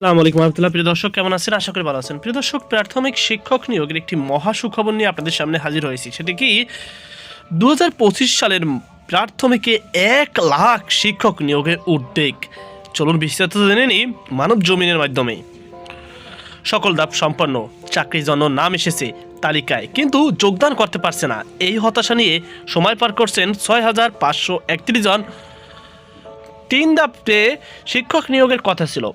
আসসালামু আলাইকুম রহমতুল্লাহ। প্রিয় দর্শক, কেমন আছেন? আশা করি ভালো আছেন। প্রিয় দর্শক, প্রাথমিক শিক্ষক নিয়োগের একটি মহা সুখবর নিয়ে আপনাদের সামনে হাজির হয়েছি। সেটি কি? দু হাজার পঁচিশ সালের প্রাথমিকে এক লাখ শিক্ষক নিয়োগের উদ্বেগ। চলুন বিস্তারিত জেনে নিই মানব জমিনের মাধ্যমে। সকল ধাপ সম্পন্ন, চাকরির জন্য নাম এসেছে তালিকায়, কিন্তু যোগদান করতে পারছে না। এই হতাশা নিয়ে সময় পার করছেন ছয় হাজার পাঁচশো একত্রিশ জন। তিন ধাপে শিক্ষক নিয়োগের কথা ছিল।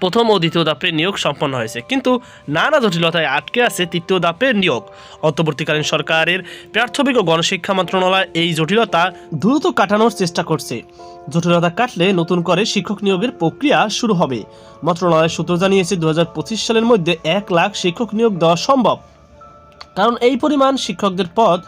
প্রথম ও দ্বিতীয় ধাপের নিয়োগ সম্পন্ন হয়েছে। কিন্তু নানা জটিলতায় আটকে আছে তৃতীয় ধাপের নিয়োগ। অন্তর্বর্তীকালীন সরকারের প্রাথমিক ও গণশিক্ষা মন্ত্রণালয় এই জটিলতা দ্রুত কাটানোর চেষ্টা করছে। জটিলতা কাটলে নতুন করে শিক্ষক নিয়োগের প্রক্রিয়া শুরু হবে। মন্ত্রণালয়ের সূত্র জানিয়েছে দু হাজার পঁচিশ সালের মধ্যে এক লাখ শিক্ষক নিয়োগ দেওয়া সম্ভব। কারণ এই পরিমাণ শিক্ষকদের পদ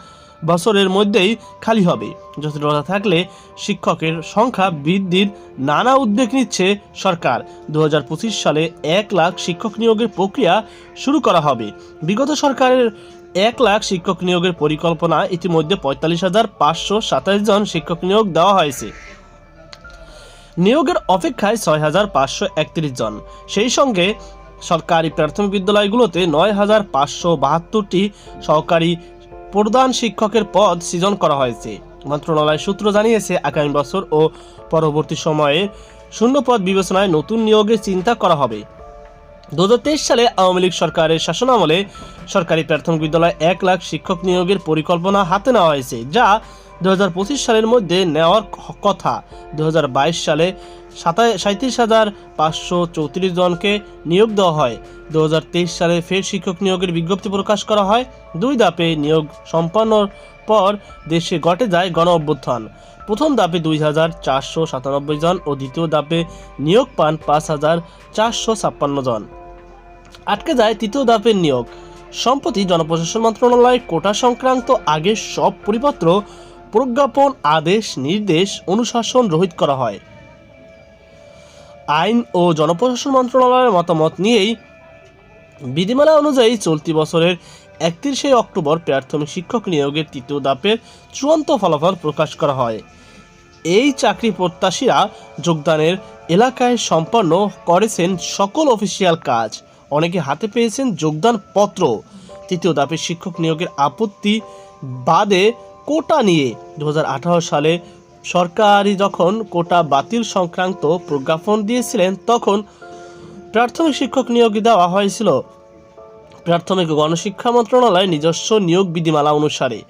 বছরের মধ্যেই খালি হবে। জটিলতা থাকলে, শিক্ষকের সংখ্যা বৃদ্ধির নানা উদ্যোগ নিচ্ছে সরকার। দুহাজার পঁচিশ সালে এক লাখ শিক্ষক নিয়োগের প্রক্রিয়া শুরু করা হবে। বিগত সরকারের এক লাখ শিক্ষক নিয়োগের পরিকল্পনা ইতিমধ্যে পঁয়তাল্লিশ হাজার পাঁচশো সাতাশ জন শিক্ষক নিয়োগ দেওয়া হয়েছে। নিয়োগের অপেক্ষায় ছয় হাজার পাঁচশো একত্রিশ জন। সেই সঙ্গে সরকারি প্রাথমিক বিদ্যালয়গুলোতে নয় হাজার পাঁচশো বাহাত্তরটি সহকারী প্রধান শিক্ষকের পদ সৃজন করা হয়েছে। মন্ত্রণালয় সূত্র জানিয়েছে, আগামী বছর ও পরবর্তী সময়ে শূন্য পদ বিবেচনায় নতুন নিয়োগের চিন্তা করা হবে। দুহাজার তেইশ সালে আওয়ামী লীগ সরকারের শাসনামলে সরকারি প্রাথমিক বিদ্যালয়ে এক লাখ শিক্ষক নিয়োগের পরিকল্পনা হাতে নেওয়া হয়েছে, যা দুই হাজার পঁচিশ সালের মধ্যে নেওয়ার কথা। দু হাজার বাইশ সালে সাঁত্রিশ হাজার পাঁচশো চৌত্রিশ জনকে নিয়োগ দেওয়া হয়। দু হাজার তেইশ সালে ফের শিক্ষক নিয়োগের বিজ্ঞপ্তি প্রকাশ করা হয়। দুই ধাপে নিয়োগ সম্পন্নর পর দেশে ঘটে যায় গণ অভ্যুত্থান। প্রথম ধাপে দুই হাজার চারশো সাতানব্বই জন ও দ্বিতীয় ধাপে নিয়োগ পান পাঁচ হাজার চারশো ছাপ্পান্ন জন। আটকে যায় তৃতীয় ধাপের নিয়োগ। সম্প্রতি জনপ্রশাসন মন্ত্রণালয় কোটা সংক্রান্ত আগের সব পরিপত্র প্রজ্ঞাপন, আদেশ, নির্দেশ, অনুশাসন রহিত করা হয়। আইন ও জনপ্রশাসন মন্ত্রণালয়ের মতামত নিয়েই বিধিমালা অনুযায়ী চলতি বছরের একত্রিশে অক্টোবর প্রাথমিক শিক্ষক নিয়োগের তৃতীয় দাপের চূড়ান্ত ফলাফল প্রকাশ করা হয়। এই চাকরি প্রত্যাশীরা যোগদানের এলাকায় সম্পন্ন করেছেন সকল অফিসিয়াল কাজ। অনেকে হাতে পেয়েছেন যোগদান পত্র তৃতীয় দাপের শিক্ষক নিয়োগের আপত্তি বাদে কোটা নিয়ে দু হাজার আঠারো সালে সরকারি যখন কোটা বাতিল সংক্রান্ত প্রজ্ঞাপন দিয়েছিলেন, তখন প্রাথমিক শিক্ষক নিয়োগ দেওয়া হয়েছিল। প্রাথমিক গণশিক্ষা মন্ত্রণালয় নিজস্ব নিয়োগ বিধিমালা অনুসারে।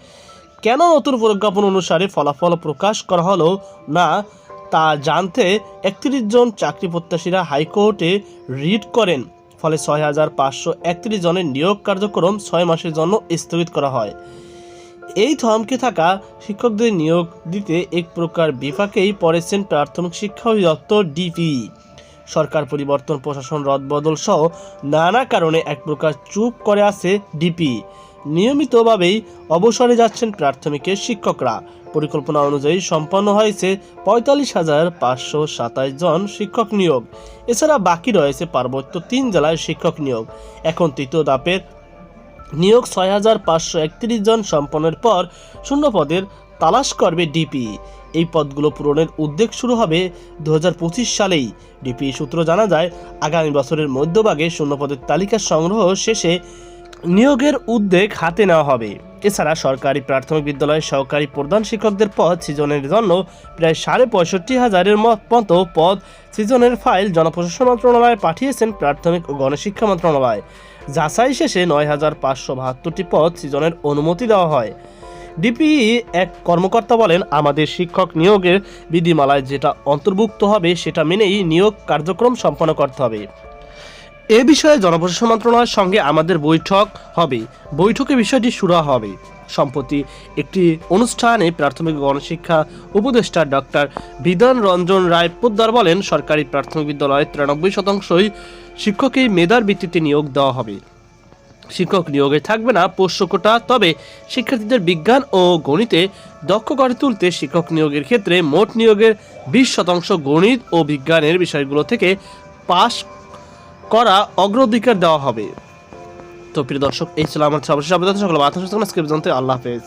কেন নতুন প্রজ্ঞাপন অনুসারে ফলাফল প্রকাশ করা হলো না, তা জানতে একত্রিশ জন চাকরি প্রত্যাশীরা হাইকোর্টে রিট করেন। ফলে ছয় হাজার পাঁচশো একত্রিশ জনের নিয়োগ কার্যক্রম ছয় মাসের জন্য স্থগিত করা হয়। এই থমকে থাকা শিক্ষকদের নিয়োগ দিতে এক প্রকার বিপাকেই পড়েছেন প্রাথমিক শিক্ষা অধিদপ্তর ডিপি। সরকার পরিবর্তন, প্রশাসন রদবদল সহ নানা কারণে এক প্রকার চুপ করে আছে ডিপি। নিয়মিতভাবেই অবসরে যাচ্ছেন প্রাথমিকের শিক্ষকরা। পরিকল্পনা অনুযায়ী সম্পন্ন হয়েছে পঁয়তাল্লিশ হাজার পাঁচশো সাতাশ জন শিক্ষক নিয়োগ। এছাড়া বাকি রয়েছে পার্বত্য তিন জেলায় শিক্ষক নিয়োগ। এখন তৃতীয় ধাপের নিয়োগ ছয় হাজার পাঁচশো একত্রিশ জন সম্পন্নের পর শূন্য পদের তালাশ করবে ডিপি। এই পদগুলো পূরণের উদ্যোগ শুরু হবে দু হাজার পঁচিশ সালেই। ডিপি সূত্র জানা যায়, আগামী বছরের মধ্যভাগে শূন্য পদের তালিকা সংগ্রহ শেষে নিয়োগের উদ্যোগ হাতে নেওয়া হবে। এছাড়া সরকারি প্রাথমিক বিদ্যালয়ের সহকারী প্রধান শিক্ষকদের পদ সৃজনের জন্য প্রায় সাড়ে পঁয়ষট্টি হাজারের মতো পদ সৃজনের ফাইল জনপ্রশাসন মন্ত্রণালয়ে পাঠিয়েছেন প্রাথমিক ও গণশিক্ষা মন্ত্রণালয়। যাচাই শেষে নয় হাজার পাঁচশো বাহাত্তরটি পদ সৃজনের অনুমতি দেওয়া হয়। ডিপিই এক কর্মকর্তা বলেন, আমাদের শিক্ষক নিয়োগের বিধিমালায় যেটা অন্তর্ভুক্ত হবে সেটা মেনেই নিয়োগ কার্যক্রম সম্পন্ন করতে হবে। এ বিষয়ে জনপ্রশাসন মন্ত্রণালয়ের সঙ্গে আমাদের বৈঠক হবে। বৈঠকে বিষয়টি শুরু হবে। সম্প্রতি একটি অনুষ্ঠানে প্রাথমিক গণশিক্ষা উপদেষ্টা ডক্টর বিধান রঞ্জন রায় পোদ্দার বলেন, সরকারি প্রাথমিক বিদ্যালয়ে তিরানব্বই শতাংশই শিক্ষকেই মেধার ভিত্তিতে নিয়োগ দেওয়া হবে। শিক্ষক নিয়োগে থাকবে না, পোষ্য কোটা, তবে শিক্ষার্থীদের বিজ্ঞান ও গণিতে দক্ষ করে তুলতে শিক্ষক নিয়োগের ক্ষেত্রে মোট নিয়োগের বিশ শতাংশ গণিত ও বিজ্ঞানের বিষয়গুলো থেকে পাশ করা অগ্রাধিকার দেওয়া হবে। তো প্রিয় দর্শক এই ছিল আমার সর্বশেষ আবেদন সকল বাতাস আল্লাহ হাফেজ।